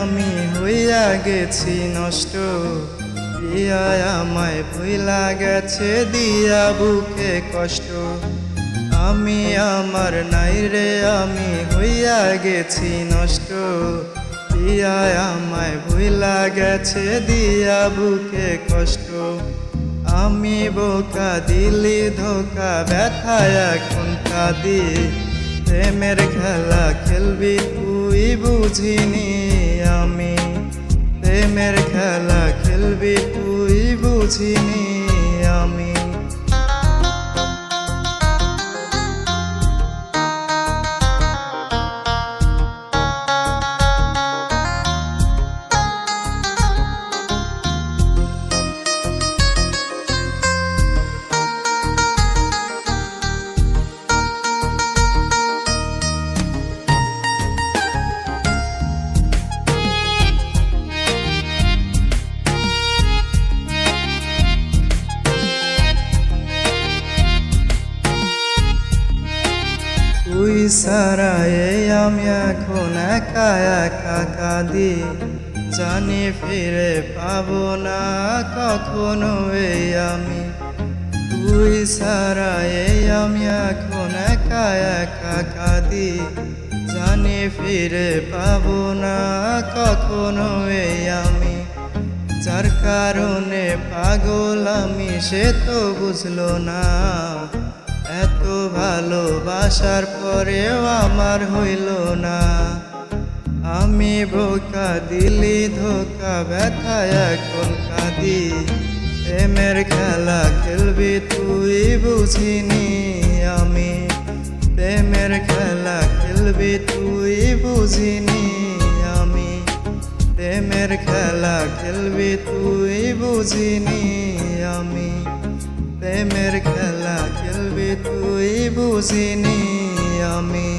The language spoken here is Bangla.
আমি হইয়া গেছি নষ্ট। প্রিয়া আমায় ভুইলা গেছে, দিয়া বুকে কষ্ট। আমি আমার নাই রে, আমি হইয়া গেছি নষ্ট। প্রিয়া আমায় ভুইলা গেছে, দিয়া বুকে কষ্ট। আমি বোকা দিলি, ধোকা, ব্যথায় এখন কাঁদি। প্রেমের খেলা খেলবি তুই বুঝিনি আমি। প্রেমের খেলা খেলবি তুই বুঝিনি আমি। তুই সারা এই আমি এখন একা একা কাঁদি। জানি ফিরে পাবো না কখনো এই আমি। তুই সারা এই আমি এখন একা একা কাঁদি। জানি ফিরে পাবো না কখনো এই আমি। যার কারণে পাগল আমি সে তো বুঝলো না। ভালোবাসার পরেও আমার হইল না। আমি বোকা দিলি, ধোকা ব্যথায় এখন কাঁদি। প্রেমের খেলা খেলবি, তুই বুঝিনি আমি। প্রেমের খেলা খেলবি, তুই বুঝিনি আমি। প্রেমের খেলা খেলবি, তুই বুঝিনি আমি। প্রেমের খেলা খেলবি, তুই বুঝিনি আমি।